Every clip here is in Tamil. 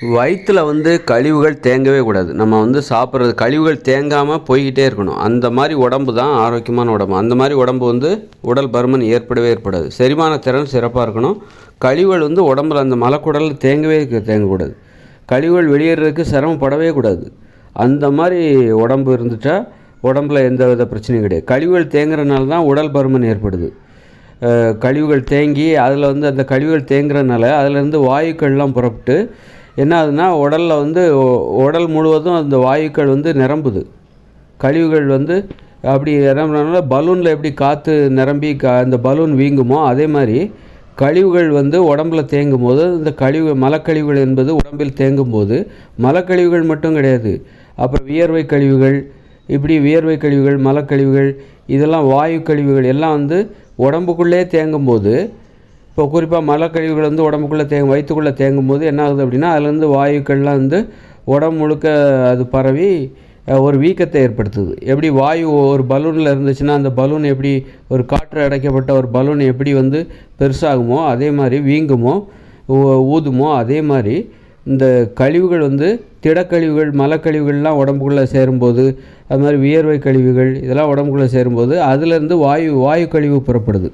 வயிற்றில் வந்து கழிவுகள் தேங்கவே கூடாது. நம்ம வந்து சாப்பிட்றது கழிவுகள் தேங்காமல் போய்கிட்டே இருக்கணும். அந்த மாதிரி உடம்பு தான் ஆரோக்கியமான உடம்பு. அந்த மாதிரி உடம்பு வந்து உடல் பருமன் ஏற்படவே ஏற்படாது. செரிமான திறன் சிறப்பாக இருக்கணும். கழிவுகள் வந்து உடம்புல அந்த மலக்குடலில் தேங்கவே இருக்க- தேங்கக்கூடாது. கழிவுகள் வெளியேறதுக்கு சிரமப்படவே கூடாது. அந்த மாதிரி உடம்பு இருந்துட்டால் உடம்புல எந்த வித பிரச்சனையும் கிடையாது. கழிவுகள் தேங்குறதுனால தான் உடல் பருமன் ஏற்படுது. கழிவுகள் தேங்கி அதில் வந்து அந்த கழிவுகள் தேங்குறதுனால அதுலேருந்து வாயுக்கள்லாம் புறப்பட்டு என்ன ஆகுதுன்னா உடலில் வந்து உடல் முழுவதும் அந்த வாயுக்கள் வந்து நிரம்புது. கழிவுகள் வந்து அப்படி நிரம்பினால பலூனில் எப்படி காற்று நிரம்பி கா அந்த பலூன் வீங்குமோ அதே மாதிரி கழிவுகள் வந்து உடம்புல தேங்கும் போது இந்த கழிவு மலக்கழிவுகள் என்பது உடம்பில் தேங்கும் போது மலக்கழிவுகள் மட்டும் கிடையாது. அப்புறம் வியர்வை கழிவுகள் இப்படி வியர்வை கழிவுகள் மலக்கழிவுகள் இதெல்லாம் வாயு கழிவுகள் எல்லாம் வந்து உடம்புக்குள்ளே தேங்கும் போது இப்போ குறிப்பாக மலக்கழிவுகள் வந்து உடம்புக்குள்ளே தேங்கும் வயிற்றுக்குள்ளே தேங்கும் போது என்ன ஆகுது அப்படின்னா அதுலேருந்து வாயுக்கள்லாம் வந்து உடம்பு முழுக்க அது பரவி ஒரு வீக்கத்தை ஏற்படுத்துது. எப்படி வாயு ஒரு பலூனில் இருந்துச்சுன்னா அந்த பலூன் எப்படி ஒரு காற்று அடைக்கப்பட்ட ஒரு பலூன் எப்படி வந்து பெருசாகுமோ அதே மாதிரி வீங்குமோ ஊதுமோ அதே மாதிரி இந்த கழிவுகள் வந்து திடக்கழிவுகள் மலக்கழிவுகள்லாம் உடம்புக்குள்ளே சேரும்போது அது மாதிரி வியர்வை கழிவுகள் இதெல்லாம் உடம்புக்குள்ளே சேரும்போது அதுலேருந்து வாயு வாயு கழிவு புறப்படுது.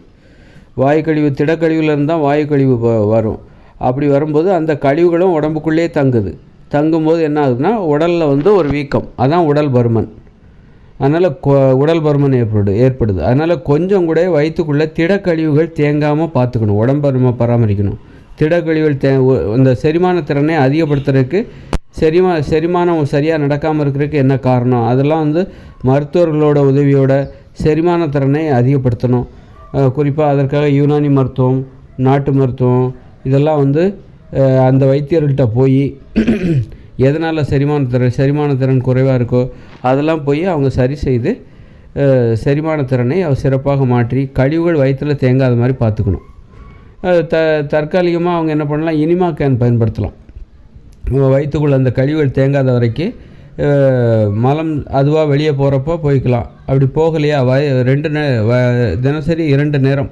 வாயு கழிவு திடக்கழிவுலேருந்து தான் வாயு கழிவு வரும். அப்படி வரும்போது அந்த கழிவுகளும் உடம்புக்குள்ளே தங்குது. தங்கும்போது என்ன ஆகுதுன்னா உடலில் வந்து ஒரு வீக்கம். அதான் உடல் பருமன். அதனால் உடல் பருமன் ஏற்படு ஏற்படுது. அதனால் கொஞ்சம் கூட வயிற்றுக்குள்ளே திடக்கழிவுகள் தேங்காமல் பார்த்துக்கணும். உடம்பை நம்ம பராமரிக்கணும். திடக்கழிவுகள் தே இந்த செரிமான திறனை அதிகப்படுத்துறதுக்கு செரிமா செரிமானம் சரியாக நடக்காமல் இருக்கிறதுக்கு என்ன காரணம்? அதெல்லாம் வந்து மருத்துவர்களோட உதவியோட செரிமான திறனை அதிகப்படுத்தணும். குறிப்பாக அதற்காக யுனானி மருத்துவம் நாட்டு மருத்துவம் இதெல்லாம் வந்து அந்த வைத்தியர்கள்ட்ட போய் எதனால் செரிமான திறன் செரிமான திறன் குறைவாக இருக்கோ அதெல்லாம் போய் அவங்க சரி செய்து செரிமான திறனை அவர் சிறப்பாக மாற்றி கழிவுகள் வயிற்றில் தேங்காத மாதிரி பார்த்துக்கணும். த தற்காலிகமாக அவங்க என்ன பண்ணலாம் இனிமா கேன் பயன்படுத்தலாம். வயிற்றுக்குள்ளே வயிற்றுக்குள்ள அந்த கழிவுகள் தேங்காத வரைக்கும் மலம் அதுவாக வெளியே போகிறப்போ போய்க்கலாம். அப்படி போகலையா வய ரெண்டு நே வ தினசரி இரண்டு நேரம்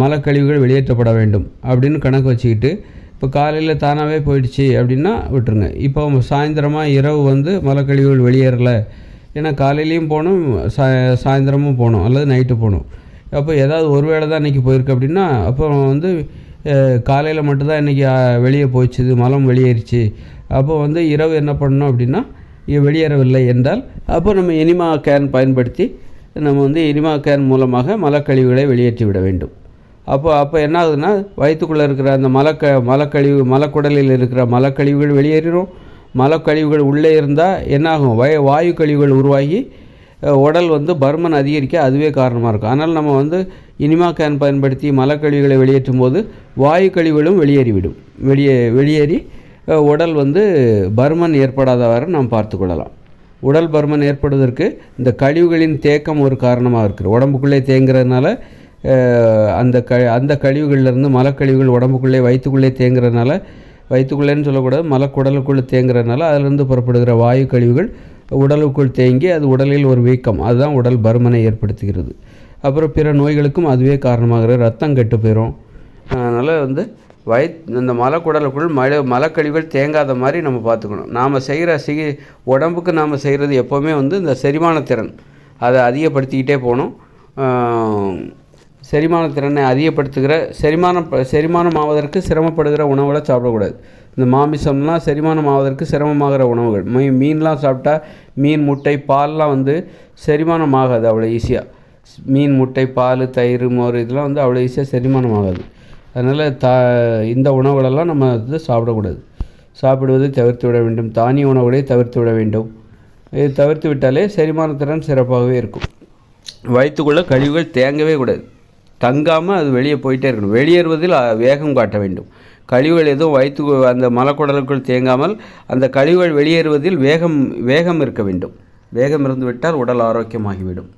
மலக்கழிவுகள் வெளியேற்றப்பட வேண்டும் அப்படின்னு கணக்கு வச்சுக்கிட்டு இப்போ காலையில் தானாகவே போயிடுச்சு அப்படின்னா விட்டுருங்க. இப்போ சாயந்தரமாக இரவு வந்து மலக்கழிவுகள் வெளியேறலை. ஏன்னா காலையிலையும் போகணும் சா சாயந்தரமும் போகணும் அல்லது நைட்டு போகணும். அப்போ ஏதாவது ஒரு வேளை தான் இன்றைக்கி போயிருக்கு அப்படின்னா அப்போ வந்து காலையில் மட்டும்தான் இன்றைக்கி வெளியே போச்சுது மலம் வெளியேறிச்சு. அப்போ வந்து இரவு என்ன பண்ணணும் அப்படின்னா வெளியேறவில்லை என்றால் அப்போ நம்ம இனிமா கேன் பயன்படுத்தி நம்ம வந்து இனிமா கேன் மூலமாக மலக்கழிவுகளை வெளியேற்றி விட வேண்டும். அப்போ அப்போ என்ன ஆகுதுன்னா வயிற்றுக்குள்ளே இருக்கிற அந்த மலக்க மலக்கழிவு மலக்குடலில் இருக்கிற மலக்கழிவுகள் வெளியேறிடும் மலக்கழிவுகள் உள்ளே இருந்தால் என்னாகும்? வய வாயு கழிவுகள் உருவாகி உடல் வந்து பர்மன் அதிகரிக்க அதுவே காரணமாக இருக்கும். அதனால் நம்ம வந்து இனிமா கேன் பயன்படுத்தி மலக்கழிவுகளை வெளியேற்றும் போது வாயு கழிவுகளும் வெளியேறிவிடும். வெளியே வெளியேறி உடல் வந்து பருமன் ஏற்படாதவாறு நாம் பார்த்துக்கொள்ளலாம் உடல் பருமன் ஏற்படுவதற்கு இந்த கழிவுகளின் தேக்கம் ஒரு காரணமாக இருக்குது. உடம்புக்குள்ளே தேங்குறதுனால அந்த க அந்த கழிவுகள்லேருந்து மலக்கழிவுகள் உடம்புக்குள்ளே வயிற்றுக்குள்ளே தேங்குறதுனால வயிற்றுக்குள்ளேன்னு சொல்லக்கூடாது மலக்குடலுக்குள்ளே தேங்குறதுனால அதிலிருந்து புறப்படுகிற வாயு கழிவுகள் உடலுக்குள் தேங்கி அது உடலில் ஒரு வீக்கம். அதுதான் உடல் பருமனை ஏற்படுத்துகிறது. அப்புறம் பிற நோய்களுக்கும் அதுவே காரணமாகிறது. ரத்தம் கெட்டு போயிடும் அதனால் வந்து வயிற் இந்த மலக்குடலுக்குள் மல மலக்கழிவுகள் தேங்காத மாதிரி நம்ம பார்த்துக்கணும். நாம் செய்கிற சிகி உடம்புக்கு நாம் செய்கிறது எப்போவுமே வந்து இந்த செரிமான திறன். அதை அதிகப்படுத்திக்கிட்டே போகணும். செரிமான திறனை அதிகப்படுத்துகிற செரிமானம் செரிமானம் ஆவதற்கு சிரமப்படுகிற உணவுகளை சாப்பிடக்கூடாது. இந்த மாமிசம்லாம் செரிமானம் ஆவதற்கு சிரமமாகிற உணவுகள். மீ மீன்லாம் சாப்பிட்டா மீன் முட்டை பால்லாம் வந்து செரிமானம் ஆகாது அவ்வளோ ஈஸியாக. மீன் முட்டை பால் தயிர் மோர் இதெல்லாம் வந்து அவ்வளோ ஈஸியாக செரிமானம் ஆகாது அதனால் த இந்த உணவுகளெல்லாம் நம்ம வந்து சாப்பிடக்கூடாது. சாப்பிடுவதை தவிர்த்து விட வேண்டும். தானிய உணவுகளை தவிர்த்து விட வேண்டும். இது தவிர்த்து விட்டாலே செரிமானத்திறன் சிறப்பாகவே இருக்கும். வயிற்றுக்குள்ளே கழிவுகள் தேங்கவே கூடாது. தங்காமல் அது வெளியே போயிட்டே இருக்கணும். வெளியேறுவதில் வேகம் காட்ட வேண்டும். கழிவுகள் எதுவும் வயிற்று அந்த மலக்குடலுக்குள் தேங்காமல் அந்த கழிவுகள் வெளியேறுவதில் வேகம் வேகம் இருக்க வேண்டும். வேகம் இருந்து விட்டால் உடல் ஆரோக்கியமாகிவிடும்.